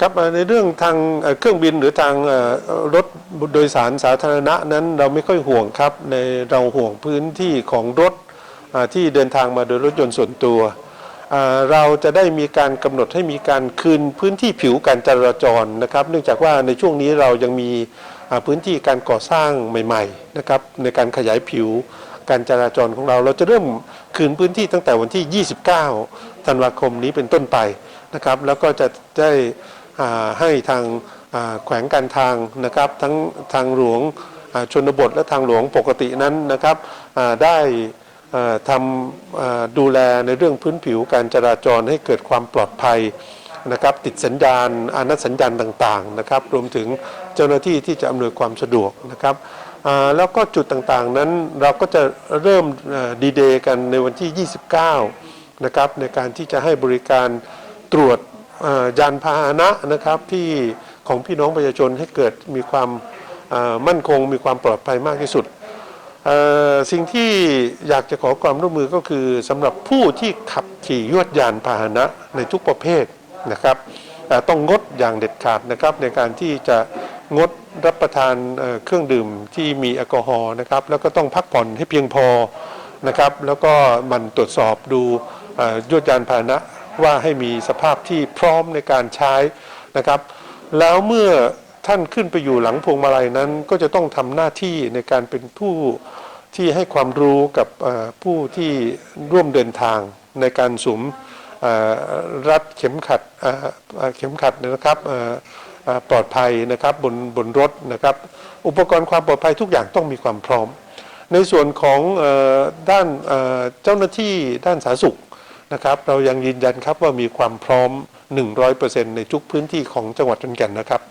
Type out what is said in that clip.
ครับในเรื่องทางเครื่องบินหรือทางรถโดยสารสาธารณะนั้นเราไม่ค่อยห่วงครับในเราห่วงพื้นที่ของรถที่เดินทางมาโดยรถยนต์ส่วนตัว เราจะได้มีการกำหนดให้มีการคืนพื้นที่ผิวการจราจรนะครับ เนื่องจากว่าในช่วงนี้เรายังมีพื้นที่การก่อสร้างใหม่ๆนะครับในการขยายผิวการจราจรของเรา เราจะเริ่มคืนพื้นที่ตั้งแต่วันที่ 29 ธันวาคมนี้เป็นต้นไป นะครับ แล้วก็จะได้ให้ทางแขวงการทางนะครับทั้งทางหลวงชนบทและทางหลวงปกตินั้นนะครับได้ทำดูแลในเรื่องพื้นผิวการจราจรให้เกิดความปลอดภัยนะครับติดสัญญาณอนัดสัญญาณต่างๆนะครับรวมถึงเจ้าหน้าที่ที่จะอำนวยความสะดวกนะครับแล้วก็จุดต่างๆนั้นเราก็จะเริ่มดีเดย์กันในวันที่ 29นะครับในการที่จะให้บริการ ตรวจยานพาหนะนะครับที่ของพี่น้องประชาชนให้เกิดมีความมั่นคง มีความปลอดภัยมากที่สุด สิ่งที่อยากจะขอความร่วมมือก็คือสำหรับผู้ที่ขับขี่ยวดยานพาหนะในทุกประเภทนะครับต้องงดอย่างเด็ดขาดนะครับในการที่จะงดรับประทานเครื่องดื่มที่มีแอลกอฮอล์นะครับแล้วก็ต้องพักผ่อนให้เพียงพอนะครับแล้วก็มันตรวจสอบดูยวดยานพาหนะ ว่าให้มีสภาพที่พร้อมในการใช้นะครับ แล้วเมื่อท่านขึ้นไปอยู่หลังพวงมาลัยนั้น ก็จะต้องทำหน้าที่ในการเป็นผู้ที่ให้ความรู้กับผู้ที่ร่วมเดินทางในการสวมรัดเข็มขัดเข็มขัดนะครับปลอดภัยนะครับบนบนรถนะครับ อุปกรณ์ความปลอดภัยทุกอย่างต้องมีความพร้อม ในส่วนของด้านเจ้าหน้าที่ด้านสาธารณสุข นะครับ เรายังยืนยันครับว่ามีความพร้อม 100%ในทุกพื้นที่ของจังหวัดขอนแก่นนะครับ